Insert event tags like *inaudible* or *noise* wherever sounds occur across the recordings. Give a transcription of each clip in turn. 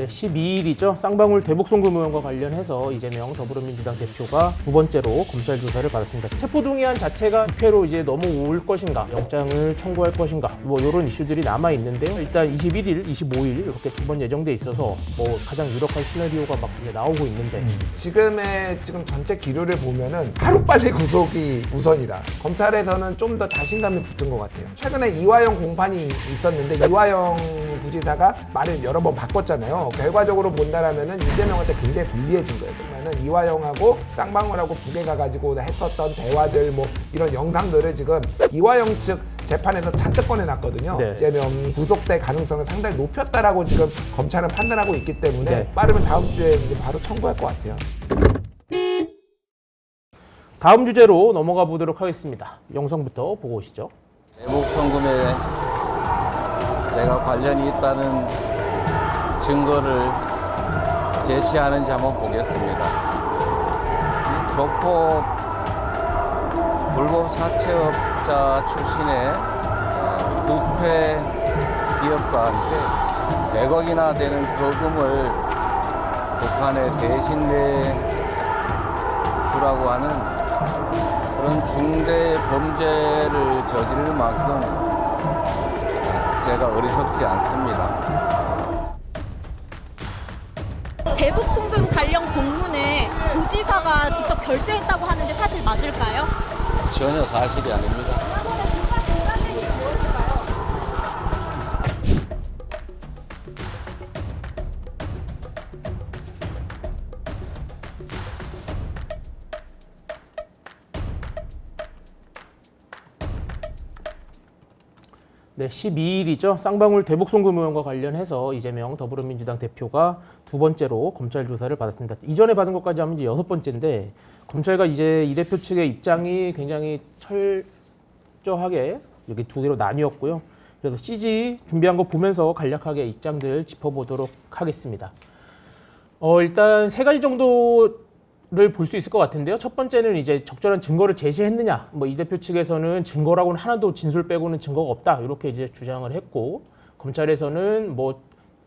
네, 12일이죠. 쌍방울 대북송금 의원과 관련해서 이재명 더불어민주당 대표가 두 번째로 검찰 조사를 받았습니다. 체포동의안 자체가 국회로 이제 넘어올 것인가, 영장을 청구할 것인가, 뭐 이런 이슈들이 남아 있는데요. 일단 21일, 25일 이렇게 두 번 예정돼 있어서 뭐 가장 유력한 시나리오가 막 이제 나오고 있는데 지금의 지금 전체 기류를 보면은 하루빨리 *laughs* 구속이 우선이다. 검찰에서는 좀 더 자신감이 붙은 것 같아요. 최근에 이화영 공판이 있었는데 이화영 부지사가 말을 여러 번 바꿨잖아요. 결과적으로 본다라면은 이재명한테 굉장히 불리해진 거예요. 그러면은 이화영하고 쌍방울하고 북에 가가지고 했었던 대화들 뭐 이런 영상들을 지금 이화영 측 재판에서 잔뜩 꺼내놨거든요. 네. 이재명이 구속될 가능성을 상당히 높였다라고 지금 검찰은 판단하고 있기 때문에 네. 빠르면 다음 주에 이제 바로 청구할 것 같아요. 다음 주제로 넘어가 보도록 하겠습니다. 영상부터 보고 오시죠. 대북 송금에 제가 관련이 있다는 증거를 제시하는지 한번 보겠습니다. 이 조폭 불법 사채업자 출신의 어, 부패 기업과 함께 100억이나 되는 거금을 북한에 대신 내주라고 하는 그런 중대 범죄를 저지를 만큼 제가 어리석지 않습니다. 대북 송금 관련 공문에 도지사가 직접 결제했다고 하는데 사실 맞을까요? 전혀 사실이 아닙니다. 네, 12일이죠. 쌍방울 대북송금 의원과 관련해서 이재명 더불어민주당 대표가 두 번째로 검찰 조사를 받았습니다. 이전에 받은 것까지 하면 이제 여섯 번째인데 검찰과 이제 이 대표 측의 입장이 굉장히 철저하게 여기 두 개로 나뉘었고요. 그래서 CG 준비한 거 보면서 간략하게 입장들 짚어보도록 하겠습니다. 어, 일단 세 가지 정도 를 볼 수 있을 것 같은데요. 첫 번째는 이제 적절한 증거를 제시했느냐. 뭐 이 대표 측에서는 증거라고는 하나도 진술 빼고는 증거가 없다. 이렇게 이제 주장을 했고 검찰에서는 뭐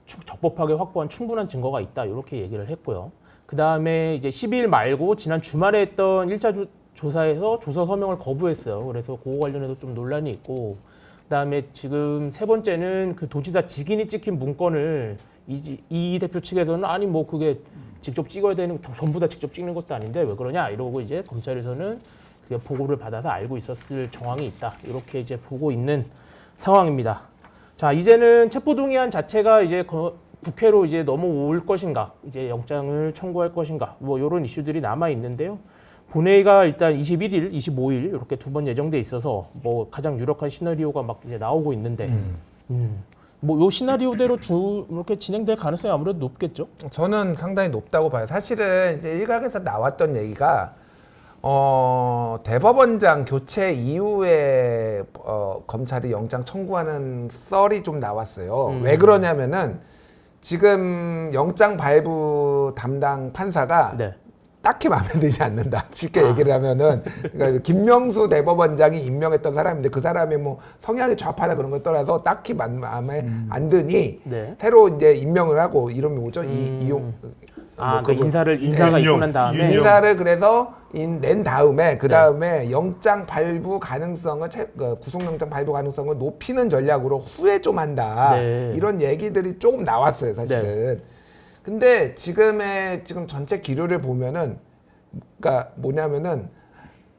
추- 적법하게 확보한 충분한 증거가 있다. 이렇게 얘기를 했고요. 그 다음에 이제 12일 말고 지난 주말에 했던 1차 조사에서 조사 서명을 거부했어요. 그래서 그거 관련해서 좀 논란이 있고 그 다음에 지금 세 번째는 그 도지사 직인이 찍힌 문건을 이, 이 대표 측에서는 아니 뭐 그게 직접 찍어야 되는 전부 다 직접 찍는 것도 아닌데 왜 그러냐 이러고 이제 검찰에서는 그게 보고를 받아서 알고 있었을 정황이 있다 이렇게 이제 보고 있는 상황입니다. 자 이제는 체포 동의안 자체가 이제 거- 국회로 이제 넘어올 것인가 이제 영장을 청구할 것인가 뭐 이런 이슈들이 남아 있는데요. 본회의가 일단 21일, 25일 이렇게 두 번 예정돼 있어서 뭐 가장 유력한 시나리오가 막 이제 나오고 있는데, 음. 뭐 요 시나리오대로 쭉 이렇게 진행될 가능성이 아무래도 높겠죠. 저는 상당히 높다고 봐요. 사실은 이제 일각에서 나왔던 얘기가 어, 대법원장 교체 이후에 어, 검찰이 영장 청구하는 썰이 좀 나왔어요. 음. 왜 그러냐면은 지금 영장 발부 담당 판사가 네. 딱히 마음에 들지 않는다. 쉽게 아. 얘기를 하면은 그러니까 김명수 대법원장이 임명했던 사람인데 그 사람이 뭐 성향이 좌파다 그런 걸 떠나서 딱히 마- 마음에 안 드니 네. 새로 이제 임명을 하고 이름이 뭐죠? 음. 이 이용 아, 뭐그 그분. 인사를 인사가 윤용, 있고 난 다음에. 인사를 그래서 인, 낸 다음에 그 네. 다음에 영장 발부 가능성을 채- 그 구속영장 발부 가능성을 높이는 전략으로 후에 좀 한다 네. 이런 얘기들이 조금 나왔어요 사실은. 근데 지금의 지금 전체 기류를 보면은 그러니까 뭐냐면은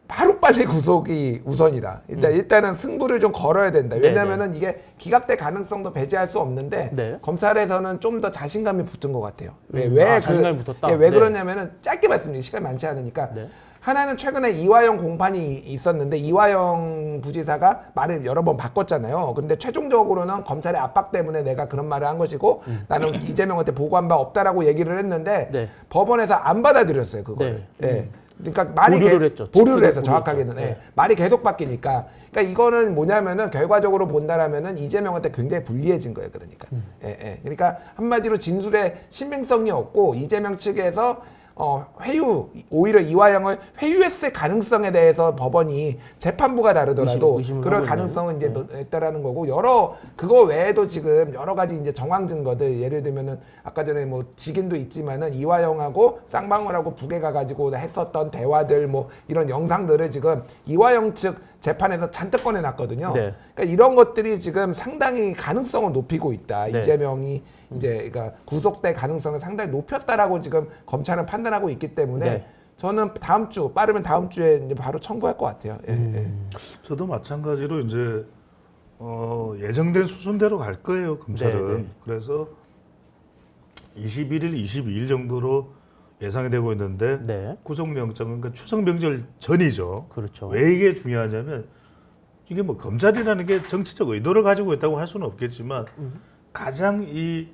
하루 빨리 구속이 우선이다. 일단 일단은 승부를 좀 걸어야 된다. 음. 네, 왜냐면은 이게 기각될 가능성도 배제할 수 없는데 네. 검찰에서는 좀 더 자신감이 붙은 것 같아요. 왜, 음, 왜 아, 그- 자신감이 붙었다? 예, 왜 네. 그러냐면은 짧게 말씀드리기 시간이 많지 않으니까 네. 하나는 최근에 이화영 공판이 있었는데 이화영 부지사가 말을 여러 번 바꿨잖아요. 근데 최종적으로는 검찰의 압박 때문에 내가 그런 말을 한 것이고 나는 *clears throat* 이재명한테 보고한 바 없다라고 얘기를 했는데 음. 네. 법원에서 안 받아들였어요 그걸. 네. 예. 그러니까 말이 보류를 계- 했죠. 보류를 해서. 정확하게는 예. 네. 말이 계속 바뀌니까. 그러니까 이거는 뭐냐면은 결과적으로 본다라면은 이재명한테 굉장히 불리해진 거예요. 그러니까. 음. 예, 예. 그러니까 한마디로 진술에 신빙성이 없고 이재명 측에서 어, 회유 오히려 이화영을 회유했을 가능성에 대해서 법원이 재판부가 다르더라도 의심- 그럴 가능성은 이제 있네요. 냈다라는 거고 여러 그거 외에도 지금 여러 가지 이제 정황 증거들 예를 들면은 아까 전에 뭐 직인도 있지만은 이화영하고 쌍방울하고 북에 가가지고 했었던 대화들 뭐 이런 영상들을 지금 이화영 측 재판에서 잔뜩 꺼내놨거든요. 네. 그러니까 이런 것들이 지금 상당히 가능성을 높이고 있다. 네. 이재명이 이제 그러니까 구속될 가능성을 상당히 높였다라고 지금 검찰은 판단하고 있기 때문에 네. 저는 다음 주 빠르면 다음 주에 이제 바로 청구할 것 같아요. 예, 음. 예. 저도 마찬가지로 이제 어, 예정된 수순대로 갈 거예요 검찰은. 네, 네. 그래서 21일, 22일 정도로 예상이 되고 있는데 네. 구속영장은 그 추석 명절 전이죠. 그렇죠. 왜 이게 중요하냐면 이게 뭐 검찰이라는 게 정치적 의도를 가지고 있다고 할 수는 없겠지만 음. 가장 이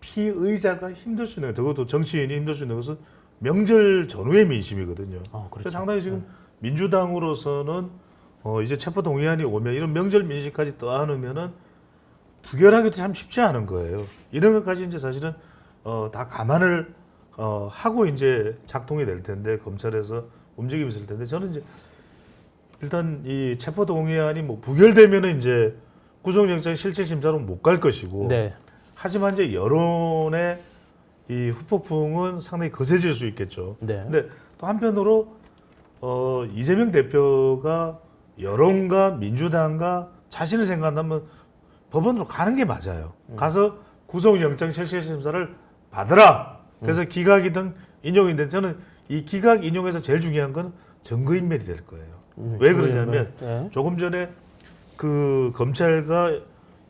피의자가 힘들 수 있는 적어도 정치인이 힘들 수 있는 것은 명절 전후의 민심이거든요. 아, 그래서 그렇죠. 상당히 지금 민주당으로서는 어 이제 체포 동의안이 오면 이런 명절 민심까지 떠안으면은 부결하기도 참 쉽지 않은 거예요. 이런 것까지 이제 사실은 어 다 감안을 어 하고 이제 작동이 될 텐데 검찰에서 움직임이 있을 텐데 저는 이제 일단 이 체포 동의안이 뭐 부결되면은 이제 구속영장 실질 심사로 못 갈 것이고 네. 하지만 이제 여론의 이 후폭풍은 상당히 거세질 수 있겠죠. 네. 근데 또 한편으로 어 이재명 대표가 여론과 민주당과 자신을 생각한다면 법원으로 가는 게 맞아요. 가서 구속영장 실질 심사를 받으라. 그래서 기각이든 인용이든 저는 이 기각 인용에서 제일 중요한 건 증거인멸이 될 거예요. 음, 왜 그러냐면 네. 조금 전에 그 검찰과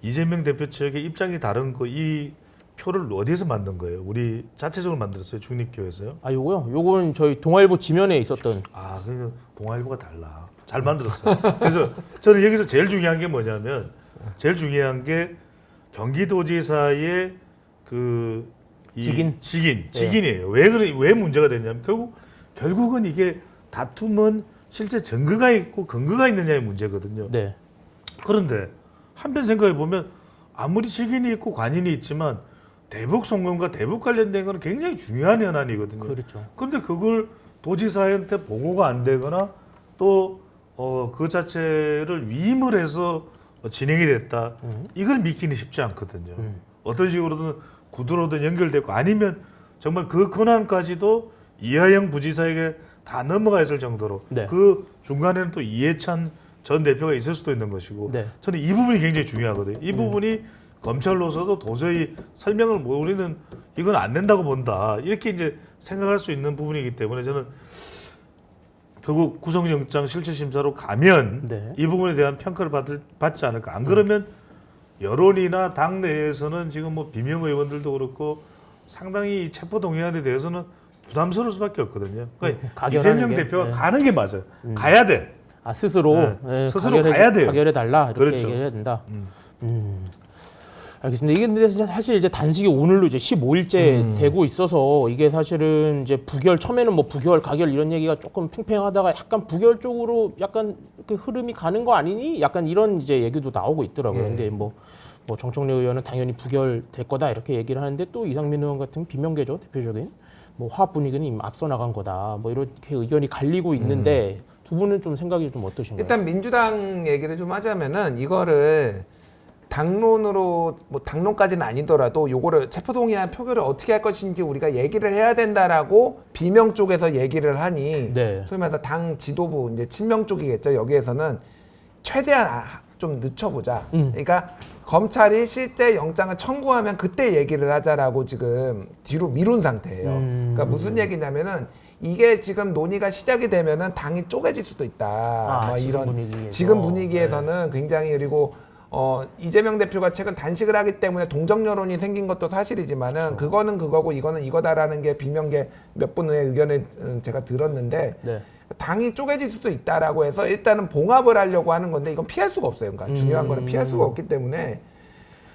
이재명 대표 측의 입장이 다른 거이 표를 어디에서 만든 거예요? 우리 자체적으로 만들었어요. 중립교에서요. 아 요거요. 요건 저희 동아일보 지면에 있었던 아, 그러니까 동아일보가 달라. 잘 만들었어요. 그래서 저는 여기서 제일 중요한 게 뭐냐면 제일 중요한 게 경기도지사의 그이 직인? 직인, 네. 직인이에요. 왜 그래 왜 문제가 됐냐면 결국 결국은 이게 다툼은 실제 증거가 있고 근거가 있느냐의 문제거든요. 네. 그런데 한편 생각해 보면 아무리 직인이 있고 관인이 있지만 대북 송금과 대북 관련된 거는 굉장히 중요한 현안이거든요. 그렇죠. 그런데 그걸 도지사한테 보고가 안 되거나 또 어, 그 자체를 위임을 해서 진행이 됐다. 음. 이걸 믿기는 쉽지 않거든요. 음. 어떤 식으로든 구두로든 연결되고 아니면 정말 그 권한까지도 이하영 부지사에게 다 넘어가 있을 정도로 네. 그 중간에는 또 이해찬 전 대표가 있을 수도 있는 것이고 네. 저는 이 부분이 굉장히 중요하거든요. 이 부분이 검찰로서도 도저히 설명을 못 우리는 이건 안 된다고 본다 이렇게 이제 생각할 수 있는 부분이기 때문에 저는 결국 구속영장 실질심사로 가면 네. 이 부분에 대한 평가를 받을, 받지 않을까. 안 그러면 여론이나 당 내에서는 지금 뭐 비명 의원들도 그렇고 상당히 이 체포 동의안에 대해서는 부담스러울 수밖에 없거든요. 그러니까 음, 가결하는 이재명 게, 대표가 네. 가는 게 맞아요. 가야 돼. 아 스스로 네. 예, 스스로 가결해, 가야 돼요. 가결해 달라 이렇게 그렇죠. 얘기를 해야 된다. 음. 음. 알겠습니다. 이게 근데 사실 이제 단식이 오늘로 이제 15일째 음. 되고 있어서 이게 사실은 이제 부결 처음에는 뭐 부결 가결 이런 얘기가 조금 팽팽하다가 약간 부결 쪽으로 약간 그 흐름이 가는 거 아니니? 약간 이런 이제 얘기도 나오고 있더라고요. 네. 근데 뭐 뭐 정청래 의원은 당연히 부결될 거다 이렇게 얘기를 하는데 또 이상민 의원 같은 비명계죠 대표적인 뭐 화합 분위기는 이미 앞서 나간 거다 뭐 이렇게 의견이 갈리고 있는데 두 분은 좀 생각이 좀 어떠신가요? 일단 민주당 얘기를 좀 하자면은 이거를 당론으로 뭐 당론까지는 아니더라도 요거를 체포동의안 표결을 어떻게 할 것인지 우리가 얘기를 해야 된다라고 비명 쪽에서 얘기를 하니 네. 소위 말해서 당 지도부 이제 친명 쪽이겠죠 여기에서는 최대한 아, 좀 늦춰보자. 음. 그러니까 검찰이 실제 영장을 청구하면 그때 얘기를 하자라고 지금 뒤로 미룬 상태예요. 음. 그러니까 무슨 얘기냐면은 이게 지금 논의가 시작이 되면은 당이 쪼개질 수도 있다. 아, 뭐 지금 이런 분위기에서. 지금 분위기에서는 굉장히 그리고 어 이재명 대표가 최근 단식을 하기 때문에 동정 여론이 생긴 것도 사실이지만은 그렇죠. 그거는 그거고 이거는 이거다라는 게 비명계 몇 분의 의견을 음, 제가 들었는데 네. 당이 쪼개질 수도 있다라고 해서 일단은 봉합을 하려고 하는 건데 이건 피할 수가 없어요. 그러니까 중요한 거는 피할 수가 없기 때문에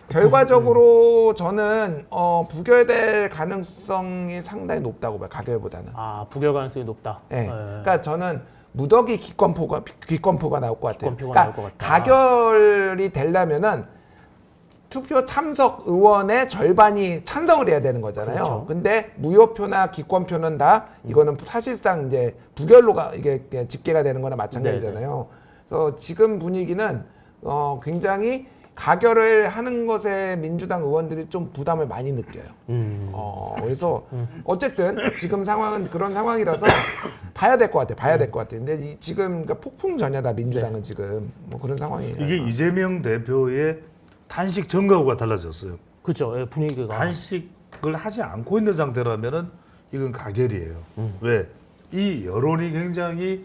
결과적으로 저는 어, 부결될 가능성이 상당히 높다고 봐요. 가결보다는. 아 부결 가능성이 높다. 예. 예. 그러니까 저는 무더기 기권포가 기권포가 나올 것 같아요. 그러니까 것. 가결이 되려면은 투표 참석 의원의 절반이 찬성을 해야 되는 거잖아요. 그렇죠. 근데 무효표나 기권표는 다 이거는 사실상 이제 부결로가 이게 집계가 되는 거나 마찬가지잖아요. 그래서 지금 분위기는 어 굉장히 가결을 하는 것에 민주당 의원들이 좀 부담을 많이 느껴요. 음. 어, 그래서 어쨌든 지금 상황은 그런 상황이라서 *coughs* 봐야 될 것 같아. 봐야 될 것 같아. 근데 이 지금 그러니까 폭풍 전야다 민주당은 지금 뭐 그런 상황이에요. 이게 이재명 대표의 단식 전가구가 달라졌어요. 그렇죠. 예, 분위기가 단식을 하지 않고 있는 상태라면은 이건 가결이에요. 음. 왜? 이 여론이 굉장히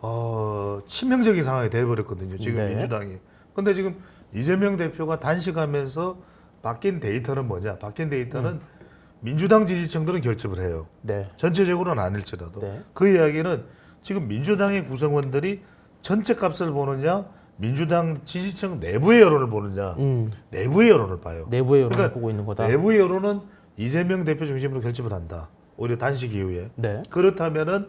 어, 치명적인 상황이 돼버렸거든요. 지금 네. 민주당이. 근데 지금 이재명 대표가 단식하면서 바뀐 데이터는 뭐냐? 바뀐 데이터는 음. 민주당 지지층들은 결집을 해요. 네. 전체적으로는 아닐지라도 네. 그 이야기는 지금 민주당의 구성원들이 전체 값을 보느냐 민주당 지지층 내부의 여론을 보느냐 음. 내부의 여론을 봐요. 내부의 여론을 그러니까 보고 있는 거다. 내부의 여론은 이재명 대표 중심으로 결집을 한다. 오히려 단식 이후에 네. 그렇다면은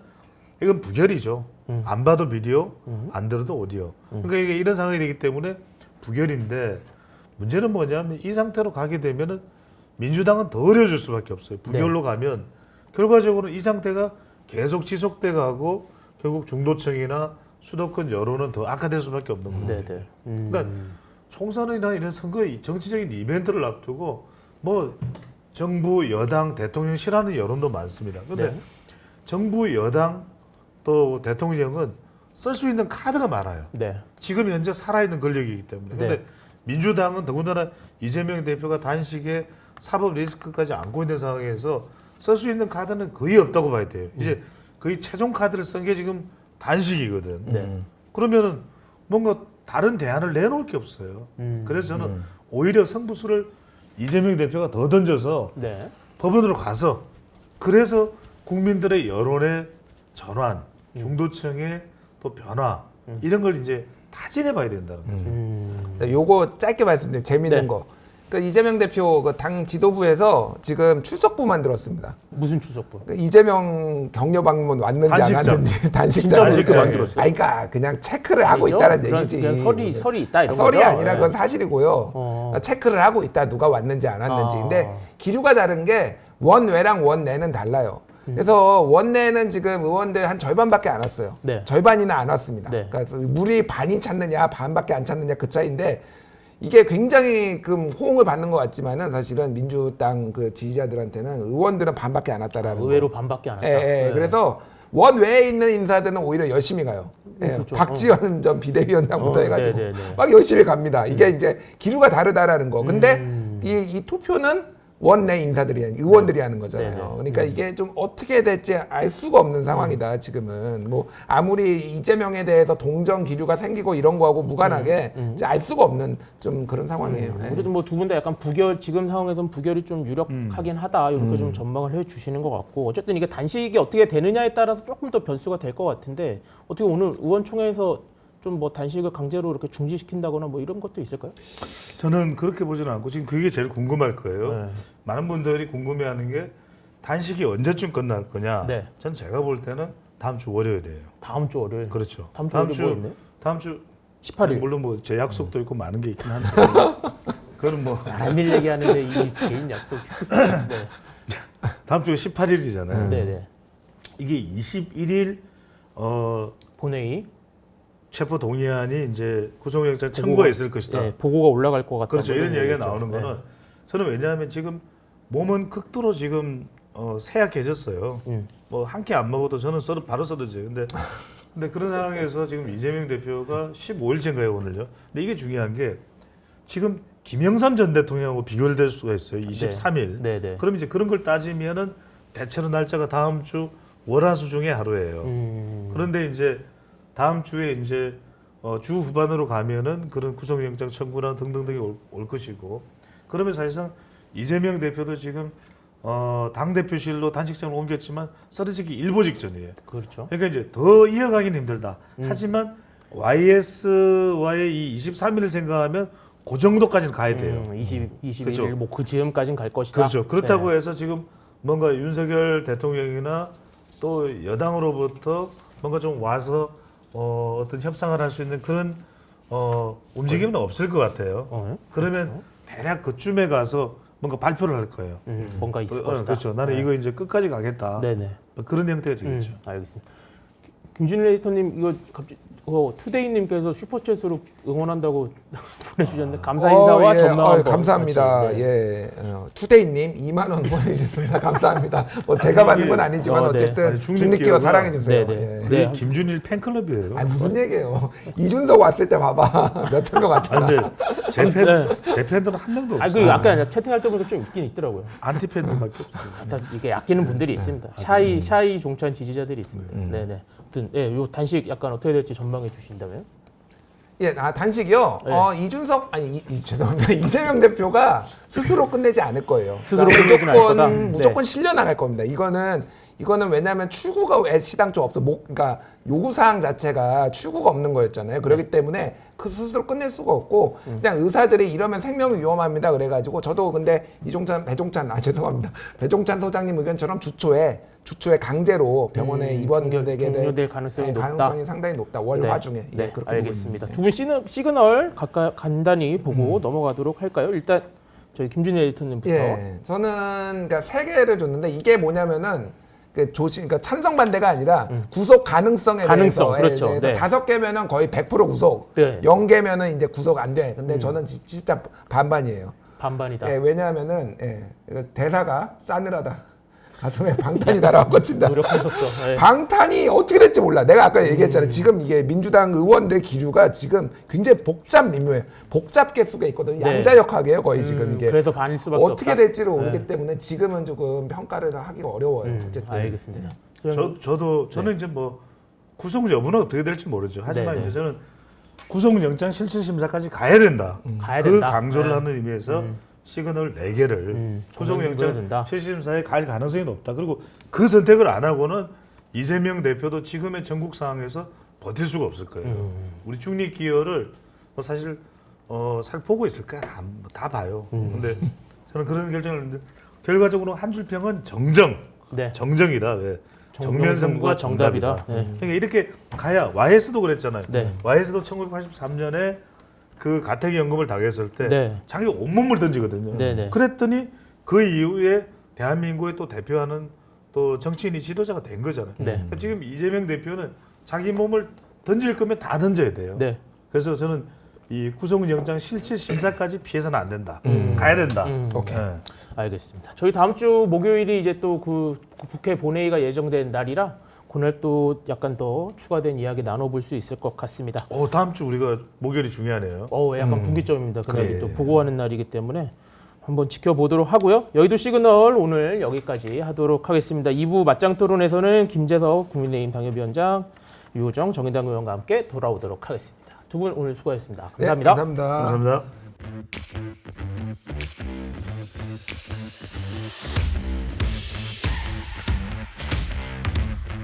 이건 부결이죠. 음. 안 봐도 비디오, 안 들어도 오디오. 그러니까 이게 이런 상황이 되기 때문에 부결인데 문제는 뭐냐면 이 상태로 가게 되면은 민주당은 더 어려워질 수밖에 없어요. 부결로 네. 가면 결과적으로 이 상태가 계속 지속돼 가고 결국 중도층이나 수도권 여론은 더 악화될 수밖에 없는 거거든요. 네, 네. 음. 그러니까 총선이나 이런 선거 의 정치적인 이벤트를 앞두고 뭐 정부 여당 대통령 싫어하는 여론도 많습니다. 근데 네. 정부 여당 또 대통령은 쓸 수 있는 카드가 많아요. 네. 지금 현재 살아있는 권력이기 때문에. 근데 네. 민주당은 더군다나 이재명 대표가 단식에 사법 리스크까지 안고 있는 상황에서 쓸 수 있는 카드는 거의 없다고 봐야 돼요. 이제 거의 최종 카드를 쓴 게 지금 단식이거든. 네. 그러면은 뭔가 다른 대안을 내놓을 게 없어요. 음. 그래서 저는 오히려 승부수를 이재명 대표가 더 던져서 네. 법원으로 가서 그래서 국민들의 여론의 전환, 음. 중도층의 또 변화 이런 걸 이제 타진해 봐야 된다는 거죠. 음. 네, 요거 짧게 말씀드리면 재밌는 네. 거. 그 이재명 대표 그 당 지도부에서 지금 출석부 만들었습니다. 무슨 추석부? 그 이재명 격려 방문 왔는지 안 단식장. 왔는지 *laughs* 단식장 이렇게 만들었어요. 아니, 그러니까 그냥 체크를 하고? 있다는 그런- 얘기지. 그냥 설이 설이 있다 이런 썰이 거죠. 아니라 그건 네. 사실이고요. 어. 체크를 하고 있다 누가 왔는지 안 왔는지. 아. 근데 기류가 다른 게 원외랑 원내는 달라요. 음. 그래서 원내는 지금 의원들 한 절반밖에 안 왔어요. 네. 절반이나 안 왔습니다. 네. 그러니까 물이 반이 찼느냐 반밖에 안 찼느냐 그 차이인데 이게 굉장히 그 호응을 받는 것 같지만은 사실은 민주당 그 지지자들한테는 의원들은 반밖에 안 왔다라는 거. 의외로 반밖에 안 왔다. 예, 예. 네. 그래서 원 외에 있는 인사들은 오히려 열심히 가요. 예, 그렇죠. 박지원 전 비대위원장부터 어, 해가지고 네, 네, 네. 막 열심히 갑니다. 이게 이제 기류가 다르다라는 거. 근데 음. 이, 이 투표는 원내 인사들이 의원들이 하는 거잖아요. 네, 네. 그러니까 이게 좀 어떻게 될지 알 수가 없는 상황이다. 지금은 뭐 아무리 이재명에 대해서 동정 기류가 생기고 이런 거하고 무관하게 이제 알 수가 없는 좀 그런 상황이에요. 예. 그래도 뭐 두 분 다 약간 부결 지금 상황에서는 부결이 좀 유력하긴 하다 이렇게 음. 좀 전망을 해주시는 것 같고 어쨌든 이게 단식이 어떻게 되느냐에 따라서 조금 더 변수가 될 것 같은데 어떻게 오늘 의원총회에서 좀 뭐 단식을 강제로 이렇게 중지시킨다거나 뭐 이런 것도 있을까요? 저는 그렇게 보지는 않고 지금 그게 제일 궁금할 거예요. 네. 많은 분들이 궁금해하는 게 단식이 언제쯤 끝날 거냐. 네. 전 제가 볼 때는 다음 주 월요일이에요. 다음 주 월요일 그렇죠. 다음 주 월요일 뭐 있네? 다음 주 18일 물론 뭐 제 약속도 있고 많은 게 있긴 한데 *laughs* 그거는 뭐 안일 얘기하는데 이 개인 약속. *laughs* 네, 다음 주가 18일이잖아요. 네, 네. 이게 21일 어 본회의 체포 동의안이 이제 구속영장 청구가 있을 것이다. 네, 보고가 올라갈 것 같다. 그렇죠. 뭐 이런 얘기가. 나오는 네. 거는 저는 왜냐하면 지금 몸은 극도로 지금 어, 쇠약해졌어요. 음. 뭐한 끼 안 먹어도 저는 썰어 바로 썰어져요. 근데 근데 그런 상황에서 지금 이재명 대표가 15일째인가요 오늘요? 근데 이게 중요한 게 지금 김영삼 전 대통령하고 비교될 수가 있어요. 23일. 네, 네. 그럼 이제 그런 걸 따지면은 대체로 날짜가 다음 주 월화수 중에 하루예요. 음, 그런데 이제 다음 주에 이제 어, 주 후반으로 가면은 그런 구속영장 청구나 등등등이 올, 올 것이고 그러면 사실상 이재명 대표도 지금 어, 당 대표실로 단식장을 옮겼지만 쓰러지기 일보 직전이에요. 그렇죠. 그러니까 이제 더 이어가기는 힘들다. 하지만 YS와의 이 23일을 생각하면 그 정도까지는 가야 돼요. 음, 20, 21일 그렇죠. 뭐그 즈음까지는 갈 것이다. 그렇죠. 그렇다고 네. 해서 지금 뭔가 윤석열 대통령이나 또 여당으로부터 뭔가 좀 와서 어, 어떤 협상을 할 수 있는 그런 어, 움직임은 없을 것 같아요. 어, 그러면 대략 그쯤에 가서 뭔가 발표를 할 거예요. 음, 뭔가 있을 어, 것이다. 그렇죠. 나는 네. 이거 이제 끝까지 가겠다. 네네. 뭐 그런 형태가 음, 되겠죠. 알겠습니다. 김준일 에디터님 이거 갑자기 어, 투데이님께서 슈퍼챗으로 응원한다고 보내주셨는데 감사 인사와 어, 예. 전망 어, 감사합니다. 같이, 네. 예, 어, 투데이님 2만 원 *laughs* 보내주셨습니다. 감사합니다. 뭐 제가 받는 건 아니지만 어, 네. 중립 중립기업 사랑해 주세요. 네, 네. 예. 우리 네. 김준일 팬클럽이에요. 아니 무슨 얘기예요? 이준석 왔을 때 봐봐 *laughs* 몇천명 아, 왔잖아. 근데 제, 팬, 네. 제 팬들은 한 명도 아, 없어요. 그 아까 채팅할 때 보니까 좀 있긴 있더라고요. 안티 팬들밖에 없어요. 다 이게 아끼는 분들이 있습니다. 샤이 샤이 종찬 지지자들이 있습니다. 네 네. 아무튼 예, 요 단식 약간 어떻게 될지 전망해 주신다면. 예, 아 단식이요. 네. 어 이준석 아니 이, 이, 죄송합니다. *laughs* 이재명 대표가 스스로 끝내지 않을 거예요. 스스로 그러니까 끝내진 않을 무조건 거다? 네. 무조건 실려 나갈 겁니다. 이거는 이거는 왜냐하면 출구가 왜 시당 쪽 없어. 목 그러니까 요구 사항 자체가 출구가 없는 거였잖아요. 그렇기 네. 때문에 그 스스로 끝낼 수가 없고 음. 그냥 의사들이 이러면 생명이 위험합니다. 그래가지고 저도 근데 이종찬 배종찬 아 *laughs* 죄송합니다. 배종찬 소장님 의견처럼 주초에 주초에 강제로 병원에 음, 입원되게 될 종료될 가능성이 네, 높다. 가능성이 상당히 높다. 월 네. 화중에 예, 네, 그렇게 알겠습니다. 두 분 시그널, 시그널 가까, 간단히 보고 넘어가도록 할까요? 일단 저희 김준일 에디터님부터. 예, 저는 그러니까 세 개를 줬는데 이게 뭐냐면은 그 조시 그러니까 찬성 반대가 아니라 구속 가능성에 음. 가능성, 대해서, 그렇죠. 대해서 네. 다섯 개면은 거의 100% 구속, 네. 음. 영 개면은 이제 구속 안 돼. 근데 저는 지- 진짜 반반이에요. 반반이다. 예, 왜냐하면은 예, 이거 대사가 싸늘하다. 가슴에 방탄이 달아와 꽂힌다. 노력하셨어. 예. 방탄이 어떻게 될지 몰라. 내가 아까 음. 얘기했잖아요. 지금 이게 민주당 의원들 기류가 지금 굉장히 복잡 미묘해. 복잡 개수가 있거든요. 네. 양자역학이에요, 거의 지금 음, 이게. 그래서 반일 수밖에 어떻게 없다. 될지를 모르기 네. 때문에 지금은 조금 평가를 하기가 어려워요. 음, 어쨌든. 알겠습니다. 저, 저도 저는 이제 뭐 구속 여부는 어떻게 될지 모르죠. 하지만 네, 네. 이제 저는 구속영장 실질심사까지 가야 된다. 가야 그 된다. 강조를 네. 하는 의미에서 시그널 4개를 음, 구속영장 된다. 실질심사에 갈 가능성이 높다. 그리고 그 선택을 안 하고는 이재명 대표도 지금의 전국 상황에서 버틸 수가 없을 거예요. 음. 우리 중립 기여를 뭐 사실 어, 살 보고 있을까 다, 다 봐요. 음. 근데 저는 그런 결정을 했는데 결과적으로 한 줄 평은 정정, 네. 정정이다. 왜? 정면 승부가 정답이다. 네. 그러니까 이렇게 가야 YS도 그랬잖아요. 네. YS도 1983년에 그 가택 연금을 당했을 때 네. 자기 온몸을 던지거든요. 네, 네. 그랬더니 그 이후에 대한민국의 또 대표하는 또 정치인이 지도자가 된 거잖아요. 네. 그러니까 지금 이재명 대표는 자기 몸을 던질 거면 다 던져야 돼요. 네. 그래서 저는 이 구속영장 실질 심사까지 피해서는 안 된다. 가야 된다. 음. 오케이. 예. 알겠습니다. 저희 다음 주 목요일이 이제 또 그 국회 본회의가 예정된 날이라 그날 또 약간 더 추가된 이야기 나눠볼 수 있을 것 같습니다. 어, 다음 주 우리가 목요일이 중요하네요. 어, 약간 분기점입니다. 그날이 그래. 또 보고하는 날이기 때문에 한번 지켜보도록 하고요. 여의도 시그널 오늘 여기까지 하도록 하겠습니다. 2부 맞짱 토론에서는 김재석 국민의힘 당협위원장, 유호정 정의당 의원과 함께 돌아오도록 하겠습니다. 두 분 오늘 수고하셨습니다. 네, 감사합니다. 감사합니다. 감사합니다.